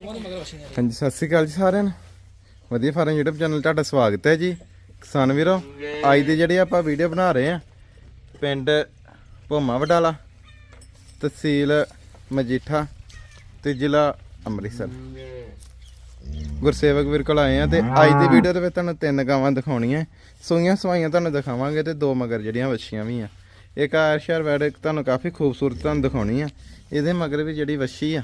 ਹਾਂਜੀ, ਸਤਿ ਸ੍ਰੀ ਅਕਾਲ ਜੀ ਸਾਰਿਆਂ ਨੂੰ। ਵਧੀਆ ਫਾਰਮ YouTube ਚੈਨਲ ਤੁਹਾਡਾ ਸਵਾਗਤ ਹੈ ਜੀ। ਕਿਸਾਨ ਵੀਰੋ, ਅੱਜ ਦੀ ਜਿਹੜੀ ਆਪਾਂ ਵੀਡੀਓ ਬਣਾ ਰਹੇ ਆ ਪਿੰਡ ਭੋਮਾ ਵਡਾਲਾ, ਤਹਿਸੀਲ ਮਜੀਠਾ ਤੇ ਜ਼ਿਲ੍ਹਾ ਅੰਮ੍ਰਿਤਸਰ। ਗੁਰਸੇਵਕ ਵੀਰ ਕੋਲ ਆਏ ਆ ਤੇ ਅੱਜ ਦੀ ਵੀਡੀਓ ਦੇ ਵਿੱਚ ਤੁਹਾਨੂੰ ਤਿੰਨ ਗਾਵਾਂ ਦਿਖਾਉਣੀਆਂ। ਸੂਈਆਂ ਸਵਾਈਆਂ ਤੁਹਾਨੂੰ ਦਿਖਾਵਾਂਗੇ ਤੇ ਦੋ ਮਗਰ ਜਿਹੜੀਆਂ ਵੱਛੀਆਂ ਵੀ ਆ। ਇੱਕ ਆਇਰ ਸ਼ਹਿਰ ਤੁਹਾਨੂੰ ਕਾਫੀ ਖੂਬਸੂਰਤ ਤੁਹਾਨੂੰ ਦਿਖਾਉਣੀ ਆ। ਇਹਦੇ ਮਗਰ ਵੀ ਜਿਹੜੀ ਵੱਛੀ ਆ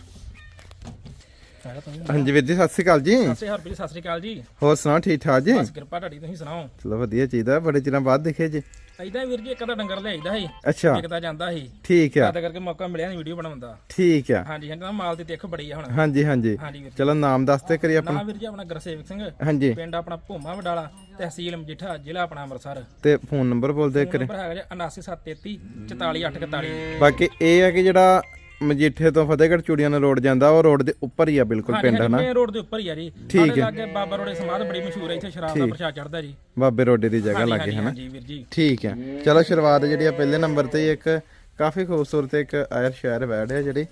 ਹਾਂਜੀ ਵੀਰ ਜੀ ਸਤਿ ਸ੍ਰੀ ਅਕਾਲ ਜੀ। ਸਤਿ ਸ਼੍ਰੀ ਅਕਾਲ ਸਤਿ ਸ਼੍ਰੀ ਅਕਾਲ ਜੀ। ਹੋਰ ਸੁਣਾਓ ਠੀਕ ਠਾਕ ਜੀ? ਬਸ ਕਿਰਪਾ ਤੁਹਾਡੀ ਤੁਸੀਂ ਸੁਣਾਓ? ਚਲੋ ਵਧੀਆ ਚਾਹੀਦਾ ਬੜੇ ਚਿਰਾਂ ਬਾਅਦ ਦਿਖੇ ਜੀ। ਐਦਾਂ ਵੀਰ ਜੀ ਇੱਕ ਤਾਂ ਡੰਗਰ ਲਿਆਈਦਾ ਸੀ। ਅੱਛਾ। ਇੱਕ ਤਾਂ ਜਾਂਦਾ ਸੀ। ਠੀਕ ਆ। ਕਰਕੇ ਮੌਕਾ ਮਿਲਿਆ ਨਹੀਂ ਵੀਡੀਓ ਬਣਾਉਣ ਦਾ। ਠੀਕ ਆ। ਹਾਂਜੀ ਹਾਂਜੀ ਮਾਲ ਦੀ ਤਿੱਖ ਬੜੀ ਆ ਹੁਣ। ਹਾਂਜੀ ਹਾਂਜੀ। ਚਲੋ ਨਾਮ ਦੱਸਦੇ ਕਰੀ ਆਪਣਾ। ਨਾਮ ਵੀਰ ਜੀ ਆਪਣਾ ਗੁਰਸੇਵਕ ਸਿੰਘ। ਹਾਂਜੀ। ਪਿੰਡ ਆਪਣਾ ਭੂਮਾ ਵਡਾਲਾ ਤਹਿਸੀਲ ਮਜੀਠਾ ਜ਼ਿਲ੍ਹਾ ਆਪਣਾ ਅੰਮ੍ਰਿਤਸਰ। ਤੇ ਫੋਨ ਨੰਬਰ ਬੋਲਦੇ ਕਰੀ ਨੰਬਰ ਹੈਗਾ ਜੀ 79733 44841 ਬਾਕੀ ਇਹ ਹੈ ਕਿ ਜਿਹੜਾ ਮਜੀਠੇ ਤੋਂ ਫਤਿਹਗੜ੍ਹ ਚੂੜੀਆਂ ਨੂੰ ਰੋਡ ਜਾਂਦਾ ਉਹ ਰੋਡ ਦੇ ਉੱਪਰ ਹੀ ਆ ਬਿਲਕੁਲ ਪਿੰਡ ਹਨਾ? ਮੇਨ ਰੋਡ ਦੇ ਉੱਪਰ ਹੀ ਆ ਜੀ। ਸਾਡੇ ਲਾਗੇ ਬਾਬਾ ਰੋਡੇ ਸਮਾਧ ਬੜੀ ਮਸ਼ਹੂਰ ਹੈ ਇੱਥੇ ਸ਼ਰਾਬ ਦਾ ਪ੍ਰਸ਼ਾਦ ਚੜਦਾ ਜੀ। ਬਾਬੇ ਰੋਡੇ ਦੀ ਜਗ੍ਹਾ ਲੱਗੇ ਹਨਾ? ਹਾਂਜੀ ਵੀਰ ਜੀ। ਠੀਕ ਹੈ। ਚਲੋ ਸ਼ੁਰੂਆਤ ਜਿਹੜੀ ਆ ਪਹਿਲੇ ਨੰਬਰ ਤੇ ਹੀ ਇੱਕ ਕਾਫੀ ਖੂਬਸੂਰਤ ਇੱਕ ਆਇਰ ਸ਼ਹਿਰ ਬੈੜ ਹੈ ਜਿਹੜੀ।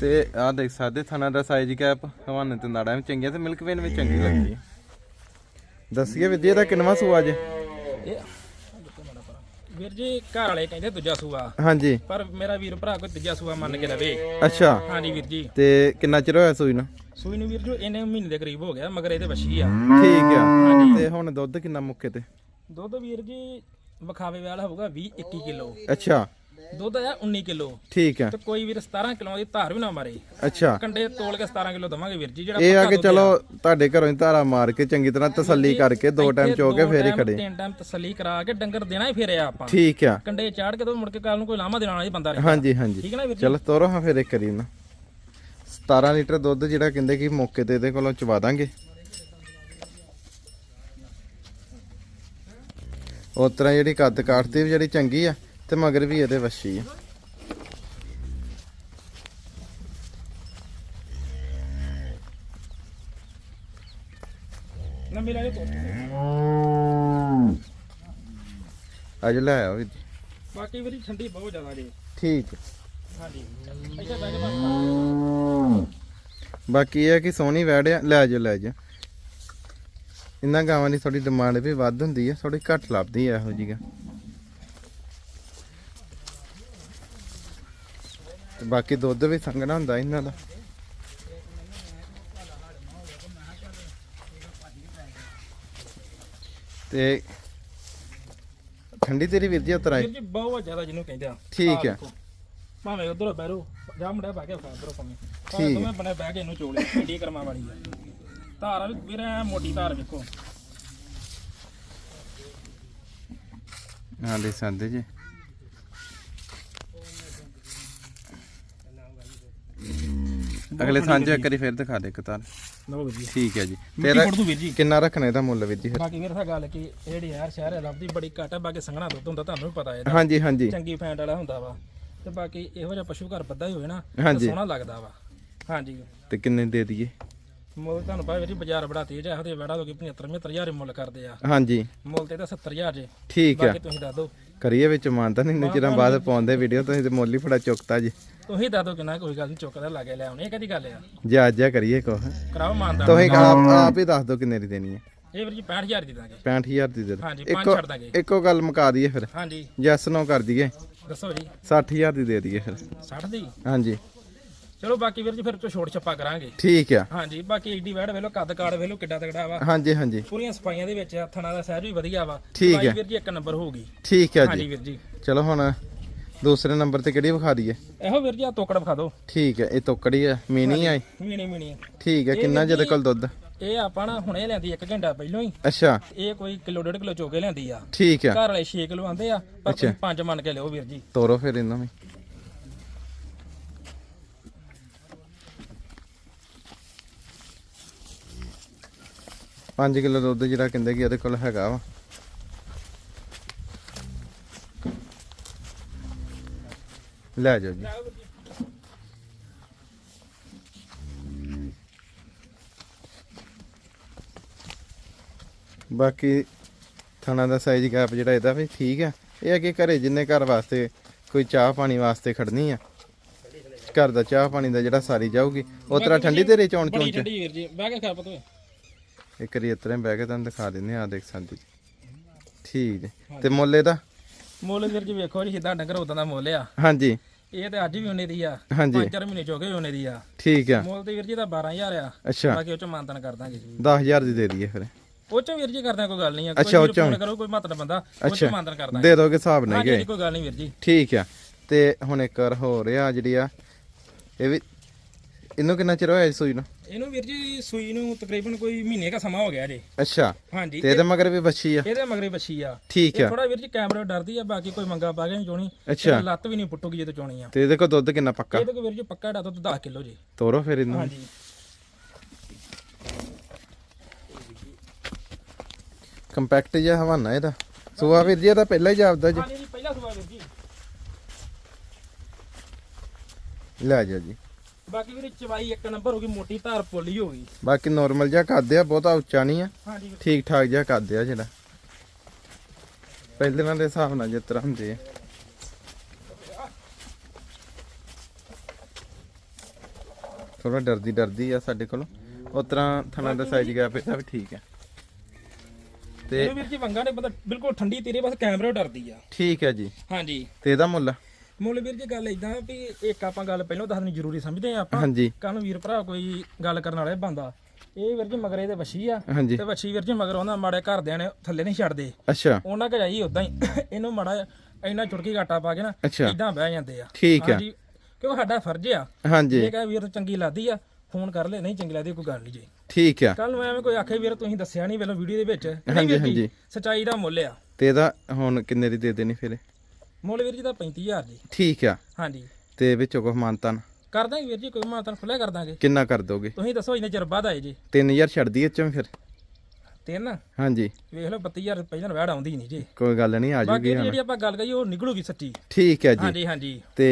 ਤੇ ਆਹ ਦੇਖ ਸਕਦੇ ਥਣਾ ਦਾ ਸਾਈਜ਼ ਕੈਪ ਹਵਾਨੇ ਤੇ ਨਾੜਾਂ ਵੀ ਚੰਗੀਆਂ ਤੇ ਮਿਲਕ ਵੇਨ ਵੀ ਚੰਗੀ ਲੱਗਦੀ ਹੈ। ਦੱਸੀਏ ਵਿਦਿਆ ਦਾ ਕਿੰਨਵਾ ਸੂਆ ਜੇ ਇਹ ਵੀਰ ਜੀ ਘਰ ਵਾਲੇ ਕਹਿੰਦੇ ਦੂਜਾ ਸੂਆ। ਹਾਂਜੀ। ਪਰ ਮੇਰਾ ਵੀਰ ਭਰਾ ਕੋਈ ਤੀਜਾ ਸੂਆ ਮੰਨ ਕੇ ਲਵੇ। ਅੱਛਾ। ਹਾਂਜੀ ਵੀਰ ਜੀ। ਤੇ ਕਿੰਨਾ ਚਿਰ ਹੋਇਆ ਸੂਈ ਨੂੰ? ਸੂਈ ਨੂੰ ਵੀਰ ਜੀ ਇਹਨੇ ਮਹੀਨੇ ਦੇ ਕਰੀਬ ਹੋ ਗਿਆ ਮਗਰ ਇਹਦੇ ਵਛੀ ਆ। ਠੀਕ ਆ। ਤੇ ਹੁਣ ਦੁੱਧ ਕਿੰਨਾ ਮੁੱਕੇ ਤੇ? ਦੁੱਧ ਵੀਰ ਜੀ ਵਿਖਾਵੇ ਵਾਲਾ ਹੋਊਗਾ 20 21 ਕਿਲੋ। ਅੱਛਾ। ਦੁੱਧ ਆ 19 ਕਿਲੋ। ਠੀਕ ਆ ਤੇ ਕੋਈ ਵੀਰ 17 ਕਿਲੋ ਦੀ ਧਾਰ ਵੀ ਨਾ ਮਾਰੇ। ਅੱਛਾ। ਕੰਡੇ ਤੋਲ ਕੇ 17 ਕਿਲੋ ਦਵਾਂਗੇ ਵੀਰ ਜੀ ਜਿਹੜਾ ਇਹ ਆ ਕਿ ਚਲੋ ਤੁਹਾਡੇ ਘਰੋਂ ਹੀ ਧਾਰਾ ਮਾਰ ਕੇ ਚੰਗੀ ਤਰ੍ਹਾਂ ਤਸੱਲੀ ਕਰਕੇ ਦੋ ਟਾਈਮ ਚੋ ਕੇ ਫੇਰ ਹੀ ਖੜੇ। ਤਿੰਨ ਟਾਈਮ ਤਸੱਲੀ ਕਰਾ ਕੇ ਡੰਗਰ ਦੇਣਾ ਹੀ ਫੇਰਿਆ ਆਪਾਂ। ਠੀਕ ਆ। ਕੰਡੇ ਚਾੜ ਕੇ ਤੋਂ ਮੁੜ ਕੇ ਕੱਲ ਨੂੰ ਕੋਈ ਲਾਮਾ ਦੇਣਾ ਨਹੀਂ ਬੰਦਾ ਹਾਂਜੀ ਹਾਂਜੀ। ਠੀਕ ਹੈ ਨਾ ਵੀਰ ਜੀ? ਚਲੋ ਤੋਰੋ ਹਾਂ ਫਿਰ ਇੱਕ ਕਰੀ ਨਾ। 17 ਲੀਟਰ ਦੁੱਧ ਜਿਹੜਾ ਕਹਿੰਦੇ ਕਿ ਮੌਕੇ ਤੇ ਇਹਦੇ ਕੋਲੋਂ ਚਵਾ ਦਾਂਗੇ। ਉਸ ਤਰ੍ਹਾਂ ਜਿਹੜੀ ਕੱਦ ਕਾਠ ਦੀ ਵੀ ਜਿਹੜੀ ਚੰਗੀ ਆ ਤੇ ਮਗਰ ਵੀ ਇਹਦੇ ਵੱਛੀ ਆ। ਨਾ ਮੇਰਾ ਇਹ ਤੋਂ ਅੱਜ ਲੈ ਆਓ ਬਾਕੀ ਵੀਰ ਠੰਡੀ ਬਹੁਤ ਜ਼ਿਆਦਾ ਜੀ। ਠੀਕ। ਹਾਂਜੀ। ਬਾਕੀ ਇਹ ਹੈ ਕਿ ਸੋਹਣੀ ਵੈੜ ਆ। ਲੈ ਜਾ ਲੈ ਜਾ ਇਹਨਾਂ ਗਾਵਾਂ ਦੀ ਥੋੜੀ ਡਿਮਾਂਡ ਵੀ ਵੱਧ ਹੁੰਦੀ ਹੈ ਥੋੜੀ ਘੱਟ ਲੱਭਦੀ ਹੈ ਇਹੋ ਜੀਗਾ ਤੇ ਬਾਕੀ ਦੁੱਧ ਵੀ ਸੰਘਣਾ ਹੁੰਦਾ ਇਹਨਾਂ ਦਾ। ਤੇ ਠੰਡੀ ਤੇਰੀ ਵੀਰ ਜੀ ਉਤਰ ਆਈ ਜੀ ਬਹੁਤ ਜ਼ਿਆਦਾ ਜਿਹਨੂੰ ਕਹਿੰਦੇ ਆ। ਠੀਕ ਹੈ। ਭਾਵੇਂ ਉਧਰੋਂ ਬੈਰੋ ਜਾ ਮੁੰਡਾ ਬਹਿ ਕੇ ਉਧਰੋਂ ਭਾਵੇਂ। ਠੀਕ। ਦੋਵੇਂ ਬਣੇ ਬਹਿ ਕੇ ਇਹਨੂੰ ਚੋਲੇ ਏਡੀ ਕਰਮਾ ਵਾਲੀ ਆ। ਧਾਰ ਵੀ ਵੀਰ ਮੋਟੀ ਧਾਰ ਵੇਖੋ। ਹਾਂ ਸੰਦੇ ਜੀ। ਅਗਲੇ ਸਾਂਝੇ ਇੱਕ ਵਾਰੀ ਫੇਰ ਦਿਖਾ ਦੇ ਲਓ ਵੀਰ ਜੀ ਠੀਕ ਹੈ ਜੀ। ਮਿੱਟੀ ਤੇਰਾ ਵੀਰ ਜੀ। ਕਿੰਨਾ ਰੱਖਣਾ ਇਹਦਾ ਮੁੱਲ ਵੀਰ ਜੀ ਫਿਰ? ਬਾਕੀ ਵੀਰ ਤਾਂ ਗੱਲ ਕਿ ਇਹ ਜਿਹੜੀ ਯਾਰ ਸ਼ਹਿਰ ਹੈ ਲੱਭਦੀ ਬੜੀ ਘੱਟ ਹੈ ਬਾਕੀ ਸੰਘਣਾ ਦੁੱਧ ਹੁੰਦਾ ਤੁਹਾਨੂੰ ਵੀ ਪਤਾ ਇਹਦਾ। ਹਾਂਜੀ ਹਾਂਜੀ। ਚੰਗੀ ਫੈਂਟ ਵਾਲਾ ਹੁੰਦਾ ਵਾ। ਤੇ ਬਾਕੀ ਇਹੋ ਜਿਹਾ ਪਸ਼ੂ ਘਰ ਬੱਧਾ ਹੀ ਹੋਵੇ ਨਾ ਤਾਂ ਹਾਂਜੀ। ਸੋਹਣਾ ਲੱਗਦਾ ਵਾ। ਹਾਂਜੀ। ਤੇ ਕਿੰਨੇ ਦੇ ਦਈਏ? ਮੁੱਲ ਤੁਹਾਨੂੰ ਪਤਾ ਵੀਰ ਜੀ ਬਾਜ਼ਾਰ ਬੜਾ ਤੇਜ਼ ਹੈ ਇਹਦੇ ਵੜਾ ਲੋਕੀ 75 75000 ਮੁੱਲ ਕਰਦੇ ਆ। ਹਾਂਜੀ। ਮੁੱਲ ਤੇ ਤਾਂ 70000 ਜੇ। ਠੀਕ ਆ ਬਾਕੀ ਤੁਸੀਂ ਦੱਸ ਦਿਓ। ਕਰੀਏ ਵਿੱਚ ਮਾਨਤਾ ਨਹੀਂ ਇੰਨੇ ਚਿਰਾਂ ਬਾਅਦ ਪਾਉਂਦੇ ਵੀਡੀਓ ਤੁਸੀਂ ਤੇ ਮੁੱਲ ਹੀ ਫੜਾ ਚੁੱਕਤਾ ਜੀ। ਤੁਸੀਂ ਦੱਸ ਕਿੰਨਾ ਕੋਈ ਗੱਲ ਨਹੀਂ ਚੁੱਕਦਾ ਲਾਗੇ ਲੈ ਆਉਣੀ ਇਹ ਕਦੀ ਗੱਲ ਆ? ਜਾ ਜਾ ਕਰੀਏ ਕੋ ਕਰਾਓ ਮਾਨਦਾ ਤੁਸੀਂ ਆਪ ਆਪ ਹੀ ਦੱਸ ਦਿਓ ਕਿੰਨੇ ਦੀ ਦੇਣੀ ਹੈ ਇਹ ਵੀਰ ਜੀ 65000 ਦੀ ਦਾਂਗੇ। 65000 ਦੀ ਦੇ ਦਿਓ। ਹਾਂਜੀ ਪੰਜ ਇੱਕੋ ਛੱਡ ਦਾਂਗੇ। ਇੱਕੋ ਗੱਲ ਮੁਕਾ ਦਈਏ ਫਿਰ। ਹਾਂਜੀ। ਯੈਸ ਨੋ ਕਰ ਦਈਏ। ਦੱਸੋ ਜੀ। 60000 ਦੀ ਦੇ ਦਈਏ ਫਿਰ। 60 ਦੀ? ਹਾਂਜੀ। ਚਲੋ ਬਾਕੀ ਵੀਰ ਜੀ ਫਿਰ ਤੋਂ ਛੋੜ ਛੱਪਾ ਕਰਾਂਗੇ। ਠੀਕ ਆ। ਹਾਂਜੀ ਬਾਕੀ ਏਡੀ ਵੈੜ ਵੇਲੋ ਕੱਦ ਕਾੜ ਵੇਲੋ ਕਿੱਡਾ ਤਗੜਾ ਵਾ। ਹਾਂਜੀ ਹਾਂਜੀ। ਪੂਰੀਆਂ ਸਫਾਈਆਂ ਦੇ ਵਿੱਚ ਹੱਥਾਂ ਦਾ ਸਹਿਜ ਵੀ ਵਧੀਆ ਵਾ। ਠੀਕ ਹੈ। ਵੀਰ ਜੀ ਇੱਕ ਨੰਬਰ ਹੋਊਗੀ। ਠੀਕ ਆ ਹਾਂਜੀ ਜੀ ਵੀਰ ਜੀ। ਚਲੋ ਹੁਣ ਦੂਸਰੇ ਨੰਬਰ ਤੇ ਕਿਹੜੀ ਵਿਖਾ ਦਈਏ? ਇਹੋ ਵੀਰ ਜੀ ਆ ਤੋਕੜ ਵਿਖਾ ਦਿਓ। ਠੀਕ ਹੈ ਇਹ ਤੋਕੜੀ ਆ ਮੀਨੀ ਆ? ਮੀਣੀ ਮੀਣੀ। ਠੀਕ ਹੈ ਕਿੰਨਾ ਜਿਹਦੇ ਕੋਲ ਦੁੱਧ? ਇਹ ਆਪਾਂ ਨਾ ਹੁਣੇ ਲਿਆਂਦੀ 1 ਘੰਟਾ ਪਹਿਲਾਂ ਹੀ। ਅੱਛਾ। ਇਹ ਕੋਈ ਕਿਲੋ ਡੇਢ ਕਿਲੋ ਚੋਕੇ ਲਿਆਂਦੀ ਆ। ਠੀਕ ਆ। ਘਰ ਵਾਲੇ 6 ਕਿਲੋ ਆਂਦੇ ਆ ਪਰ ਤੁਸੀਂ 5 ਮੰਨ ਕੇ ਲਿਓ ਵੀਰ ਜੀ। ਤੋਰੋ ਫਿਰ ਇਹਨਾਂ ਨੂੰ ਪੰਜ ਕਿਲੋ ਦੁੱਧ ਜਿਹੜਾ ਕਹਿੰਦੇ ਕਿ ਇਹਦੇ ਕੋਲ ਹੈਗਾ ਵਾ। ਲੈ ਜਾਓ ਜੀ। ਬਾਕੀ ਥਾਣਾ ਦਾ ਸਾਈਜ਼ ਗੈਪ ਜਿਹੜਾ ਇਹਦਾ ਵੀ ਠੀਕ ਆ। ਇਹ ਅੱਗੇ ਘਰੇ ਜਿੰਨੇ ਘਰ ਵਾਸਤੇ ਕੋਈ ਚਾਹ ਪਾਣੀ ਵਾਸਤੇ ਖੜਨੀ ਆ, ਘਰ ਦਾ ਚਾਹ ਪਾਣੀ ਦਾ ਜਿਹੜਾ ਸਾਰੀ ਜਾਊਗੀ। ਉਹ ਤਰ੍ਹਾਂ ਠੰਡੀ ਤੇਰੇ ਚੌਣ ਬੜੀ ਚੌਣ ਚ ਠੰਡੀ ਵੀਰ ਜੀ, ਬਹਿ ਕੇ ਖਾ ਪਤੋ ਇੱਕ ਰੀ ਇਤਰੇ ਬਹਿ ਕੇ ਤੁਹਾਨੂੰ ਦਿਖਾ ਦਿੰਦੇ ਆ ਦੇਖ ਸੰਦੀ ਠੀਕ ਹੈ ਤੇ ਮੁੱਲ ਇਹਦਾ ਮੁੱਲ ਵੀਰ ਜੀ ਵੇਖੋ ਜੀ ਜਿੱਦਾਂ ਡੰਗਰ ਉਦਾਂ ਦਾ ਮੁੱਲ ਆ। ਹਾਂਜੀ। ਇਹ ਤੇ ਅੱਜ ਵੀ ਉਹਨੇ ਦੀ ਆ। ਹਾਂਜੀ। ਪੰਜ ਚਾਰ ਮਹੀਨੇ ਚੋਕੇ ਉਹਨੇ ਦੀ ਆ। ਠੀਕ ਆ। ਮੁੱਲ ਤੇ ਵੀਰ ਜੀ ਦਾ 12000 ਆ। ਅੱਛਾ। ਬਾਕੀ ਉਹ ਚ ਮਾਨਤਨ ਕਰ ਦਾਂਗੇ ਜੀ 10000 ਦੀ ਦੇ ਦਈਏ ਫਿਰ। ਉਹ ਚ ਵੀਰ ਜੀ ਕਰਦੇ ਕੋਈ ਗੱਲ ਨਹੀਂ ਆ। ਕੋਈ ਫੋਨ ਕਰੋ ਕੋਈ ਮਹੱਤਵ ਬੰਦਾ ਉਹ ਚ। ਮਾਨਤਨ ਕਰ ਦਾਂਗੇ ਦੇ ਦੋਗੇ ਹਿਸਾਬ ਨਾਲ ਹਾਂਜੀ ਗਏ। ਕੋਈ ਗੱਲ ਨਹੀਂ ਵੀਰ ਜੀ। ਠੀਕ ਆ। ਤੇ ਹੁਣ ਇੱਕ ਵਾਰ ਹੋ ਰਿਹਾ ਜਿਹੜੀ ਆ। ਇਹ ਵੀ ਇਹਨੂੰ ਕਿੰਨਾ ਚਿਰ ਹੋਇਆ ਜੀ ਸੂਈ ਨੂੰ? ਇਹਨੂੰ ਵੀਰ ਜੀ ਸੂਈ ਨੂੰ ਤਕਰੀਬਨ ਕੋਈ ਮਹੀਨੇ ਦਾ ਸਮਾਂ ਹੋ ਗਿਆ ਜੀ ਅੱਛਾ। ਹਾਂਜੀ। ਤੇ ਇਹਦੇ ਮਗਰ ਵੀ ਬੱਚੀ ਆ? ਇਹਦੇ ਮਗਰੇ ਬੱਛੀ ਆ। ਠੀਕ ਆ। ਥੋੜਾ ਵੀਰ ਜੀ ਕੈਮਰਾ ਡਰਦੀ ਆ ਬਾਕੀ ਕੋਈ ਮੰਗਾ ਪਾ ਕੇ ਨਹੀਂ ਚੋਣੀ। ਅੱਛਾ। ਲੱਤ ਵੀ ਨਹੀਂ ਪੁੱਟੂਗੀ ਜੇ ਤੇ ਚੋਣੀ ਆ। ਤੇ ਇਹਦੇ ਕੋਲ ਦੁੱਧ ਕਿੰਨਾ ਪੱਕਾ? ਇਹਦੇ ਕੋ ਵੀਰ ਜੀ ਪੱਕਾ ਡਾ ਦੁੱਧ 10 ਕਿਲੋ ਜੀ। ਤੋਰੋ ਫਿਰ ਇਹਨੂੰ। ਹਾਂਜੀ। ਕੰਪੈਕਟ ਜਿਹਾ ਹਵਾਨਾ ਇਹਦਾ। ਸੂਆ ਵੀਰ ਜੀ ਇਹਦਾ ਪਹਿਲਾਂ ਹੀ ਜਾਪਦਾ ਜੀ। ਹਾਂਜੀ ਜੀ ਪਹਿਲਾ ਸਵਾਲ ਵੀਰ ਜੀ। ਲੈ ਜਾ ਜੀ। ਬਾਕੀ ਵੀਰ ਚਵਾਈ ਇੱਕ ਨੰਬਰ ਹੋ ਗਈ ਮੋਟੀ ਧਾਰ ਪੋਲੀ ਹੋ ਗਈ। ਬਾਕੀ ਨਾਰਮਲ ਜਿਹਾ ਕਰਦੇ ਆ ਬਹੁਤਾ ਉੱਚਾ ਨਹੀਂ ਆ। ਹਾਂਜੀ। ਠੀਕ ਠਾਕ ਜਿਹਾ ਕਰਦੇ ਆ ਜਿਹੜਾ। ਪਹਿਲੇ ਨਾਲ ਦੇ ਹਿਸਾਬ ਨਾਲ ਜਿਸ ਤਰ੍ਹਾਂ ਹੁੰਦੇ ਆ। ਥੋੜਾ ਡਰਦੀ ਡਰਦੀ ਆ ਸਾਡੇ ਕੋਲੋਂ। ਉਸ ਤਰ੍ਹਾਂ ਥਣਾ ਦਾ ਸਾਈਜ਼ ਗਿਆ ਪਿਆ ਵੀ ਠੀਕ ਆ। ਤੇ ਵੀਰ ਜੀ ਵੰਗਾ ਨੇ ਬਿਲਕੁਲ ਠੰਡੀ ਤੇਰੇ ਬਸ ਕੈਮਰਾ ਡਰਦੀ ਆ। ਠੀਕ ਹੈ ਜੀ। ਹਾਂਜੀ। ਤੇ ਇਹਦਾ ਮੁੱਲ? ਮੁੱਲ ਵੀਰ ਜੀ ਗੱਲ ਇਦਾਂ ਵੀ ਇੱਕ ਆਪਾਂ ਗੱਲ ਪਹਿਲਾਂ ਦੱਸਣੀ ਜ਼ਰੂਰੀ ਸਮਝਦੇ ਆ ਆਪਾਂ। ਹਾਂਜੀ। ਕੱਲ ਵੀਰ ਭਰਾ ਕੋਈ ਗੱਲ ਕਰਨ ਵਾਲੇ ਬੰਦਾ। ਇਹ ਵੀਰ ਜੀ ਮਗਰੇ ਦੇ ਵਸ਼ੀ ਆ। ਤੇ ਵਸ਼ੀ ਵੀਰ ਜੀ ਮਗਰ ਉਹਨਾਂ ਮਾੜੇ ਘਰਦਿਆਂ ਨੇ ਥੱਲੇ ਨਹੀਂ ਛੱਡਦੇ। ਅੱਛਾ। ਉਹਨਾਂ ਕੋ ਜਾਈ ਉਦਾਂ ਹੀ। ਇਹਨੂੰ ਮਾੜਾ ਇੰਨਾ ਚੁਟਕੀ ਘਾਟਾ ਪਾ ਕੇ ਨਾ ਇਦਾਂ ਬਹਿ ਜਾਂਦੇ ਆ। ਠੀਕ ਆ। ਕਿਉਂਕਿ ਸਾਡਾ ਫਰਜ਼ ਆ। ਹਾਂਜੀ। ਜੇ ਕਹੇ ਵੀਰ ਚੰਗੀ ਲੱਗਦੀ ਆ ਫੋਨ ਕਰ ਲੈ। ਨਹੀਂ ਚੰਗੀ ਲੱਗਦੀ ਕੋਈ ਗੱਲ ਨਹੀਂ ਜੀ। ਠੀਕ ਆ। ਕੱਲ ਨੂੰ ਐਵੇਂ ਕੋਈ ਆਖੇ ਵੀਰ ਤੁਸੀਂ ਦੱਸਿਆ ਨਹੀਂ ਵੇਲੋ ਵੀਡੀਓ ਦੇ ਵਿੱਚ। ਹਾਂਜੀ, ਹਾਂਜੀ। ਸੱਚਾਈ ਦਾ ਮੁੱਲ ਆ। ਤੇ ਇਹਦਾ ਹੁਣ ਕਿੰਨੇ ਦੀ ਦੇ ਦੇਣੀ ਫਿਰ ਮੁੱਲ ਵੀਰ ਜੀ ਦਾ 35000 ਜੀ। ਠੀਕ ਆ। ਹਾਂਜੀ। ਤੇ ਵਿੱਚੋਂ ਕੋ ਮਾਨਤਨ? ਕਰ ਦਾਂਗੇ ਵੀਰ ਜੀ ਕੋਈ ਮਾਤਨ ਖੁੱਲਿਆ ਕਰ ਦਾਂਗੇ। ਕਿੰਨਾ ਕਰ ਦੋਗੇ? ਤੁਸੀਂ ਦੱਸੋ ਇੰਨੇ ਚਿਰ ਬਾਅਦ ਆਏ ਜੀ। 3000 ਛੱਡ ਦਈਏ ਚੋਂ ਫਿਰ? ਤਿੰਨ? ਹਾਂਜੀ। ਵੇਖ ਲਓ 32000 ਪਹਿਲਾਂ ਵੈੜ ਆਉਂਦੀ ਨਹੀਂ ਜੀ। ਕੋਈ ਗੱਲ ਨਹੀਂ ਆ ਬਾਕੀ ਜੂਗੀ ਜਿਹੜੀ ਆਪਾਂ ਗੱਲ ਕਰੀਏ ਉਹ ਨਿਕਲੂਗੀ ਸੱਚੀ। ਠੀਕ ਹੈ ਜੀ। ਹਾਂਜੀ ਹਾਂਜੀ। ਤੇ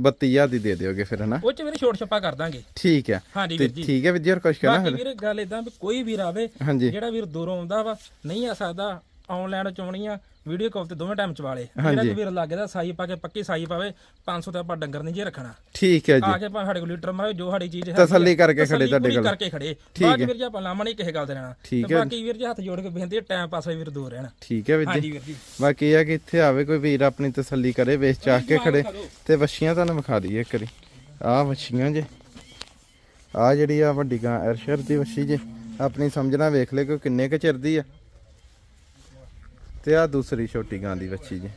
32000 ਦੀ ਦੇ ਦਿਓਗੇ ਫਿਰ ਹਨਾ? ਉਹ ਚ ਵੀਰ ਛੋਟ ਛੱਪਾ ਕਰ ਦਾਂਗੇ। ਠੀਕ ਹੈ ਹਾਂਜੀ ਤੇ ਵੀਰ ਜੀ। ਠੀਕ ਹੈ ਵੀਰ ਜੀ ਹੋਰ ਕੁਝ ਕਹਿਣਾ ਬਾਕੀ ਫਿਰ? ਵੀਰ ਗੱਲ ਇਦਾਂ ਵੀ ਕੋਈ ਵੀਰ ਆਵੇ ਹਾਂਜੀ। ਜਿਹੜਾ ਵੀਰ ਦੂਰੋਂ ਆਉਂਦਾ ਵਾ ਨਹੀਂ ਆ ਸਕਦਾ ਆਨਲਾਈਨ ਚੋਣੀ ਆ ਵੀਡੀਓ ਕਾਲ ਤੇ ਦੋਵੇਂ ਟਾਈਮ ਚਵਾਲੇ ਜਿਹੜਾ ਵੀ ਵੀਰ ਲੱਗੇ ਦਾ ਸਾਈ ਪਾ ਕੇ ਪੱਕੀ ਸਾਈ ਪਾਵੇ 500 ਤੇ ਆਪਾਂ ਡੰਗਰ ਨਹੀਂ ਜੇ ਰੱਖਣਾ। ਠੀਕ ਹੈ ਜੀ। ਆ ਕੇ ਭਾਵੇਂ ਸਾਡੇ ਕੋਲ ਲੀਟਰ ਮਾਰੇ ਜੋ ਸਾਡੀ ਚੀਜ਼ ਹੈ ਤਸੱਲੀ ਕਰਕੇ ਖੜੇ ਤੁਹਾਡੇ ਕੋਲ। ਕਰਕੇ ਖੜੇ। ਬਾਕੀ ਵੀਰ ਜੀ ਆਪਾਂ ਲਾਮਾ ਨਹੀਂ ਕਿਸੇ ਗੱਲ ਦੇ ਰਹਿਣਾ ਠੀਕ ਤੇ ਬਾਕੀ ਵੀਰ ਜੀ ਹੱਥ ਜੋੜ ਕੇ ਬੇਨਤੀ ਟਾਈਮ ਪਾਸ ਵੀਰ ਦੂਰ ਰਹਿਣ। ਠੀਕ ਹੈ ਵੀਰ ਜੀ। ਬਾਕੀ ਇਹ ਆ ਕਿ ਇੱਥੇ ਆਵੇ ਕੋਈ ਵੀਰ ਆਪਣੀ ਤਸੱਲੀ ਕਰੇ ਵੇਚ ਚਾਹ ਕੇ ਖੜੇ। ਤੇ ਵੱਛੀਆਂ ਤੁਹਾਨੂੰ ਵਿਖਾ ਦਈਏ ਇੱਕ ਵਾਰੀ। ਆਹ ਵੱਛੀਆਂ ਜੇ। ਆਹ ਜਿਹੜੀ ਆ ਵੱਡੀ ਗਾਂ ਅਰਸ਼ਰ ਦੀ ਵੱਛੀ ਜੇ। ਆਪਣੀ ਸਮਝਣਾ ਵੇਖ ਲੈ ਕਿ ਕਿੰਨੇ ਕੁ ਚਿਰ ਦੀ ਆ। ਤੇ ਆ ਦੂਸਰੀ ਛੋਟੀ ਗਾਂ ਦੀ ਬੱਚੀ ਜੀ।